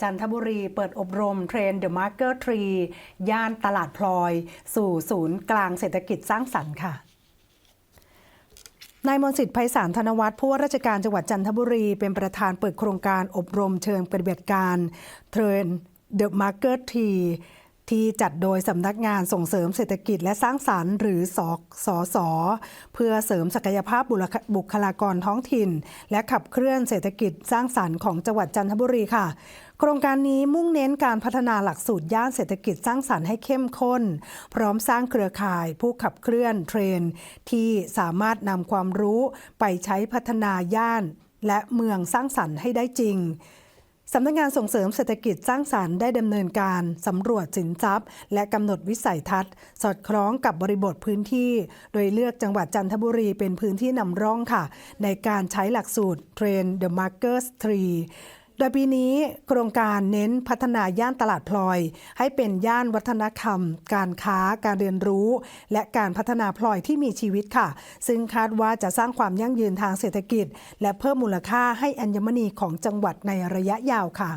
จันทบุรีเปิดอบรมเทรนเดอะมาร์เกอร์ทรีย่านตลาดพลอย สู่ศูนย์กลางเศรษฐกิจสร้างสรรค์ค่ะนายมนสิทธิ์ไพศาลธนวัฒน์ผู้ว่าราชการจังหวัดจันทบุรีเป็นประธานเปิดโครงการอบรมเชิงปฏิบัติการเทรนเดอะมาร์เกอร์ที ที่จัดโดยสำนักงานส่งเสริมเศรษฐกิจและสร้างสารรค์หรือสสส เพื่อเสริมศักยภาพบุคบุคลากรท้องถิ่น และขับเคลื่อนเศรษฐกิจสร้างสรรค์ของจังหวัดจันทบุรีค่ะ โครงการนี้มุ่งเน้นการพัฒนาหลักสูตรย่านเศรษฐกิจสร้างสรรค์ให้เข้มข้น พร้อมสร้างเครือข่ายผู้ขับเคลื่อนเทรน ที่สามารถนำความรู้ไปใช้พัฒนาย่าน และเมืองสร้างสรรค์ให้ได้จริง สำนักงานส่งเสริมเศรษฐกิจสร้างสรรค์ได้ดำเนินการสำรวจสินทรัพย์ และกำหนดวิสัยทัศน์ สอดคล้องกับบริบทพื้นที่ โดยเลือกจังหวัดจันทบุรีเป็นพื้นที่นำร่องค่ะ ในการใช้หลักสูตร Train the Markers Tree โดยปีนี้โครงการเน้นพัฒนาย่านตลาดพลอย ให้เป็นย่านวัฒนธรรม การค้าการเรียนรู้ และการพัฒนาพลอยที่มีชีวิตค่ะ ซึ่งคาดว่าจะสร้างความยั่งยืนทางเศรษฐกิจ และเพิ่มมูลค่าให้อัญมณีของจังหวัดในระยะยาวค่ะ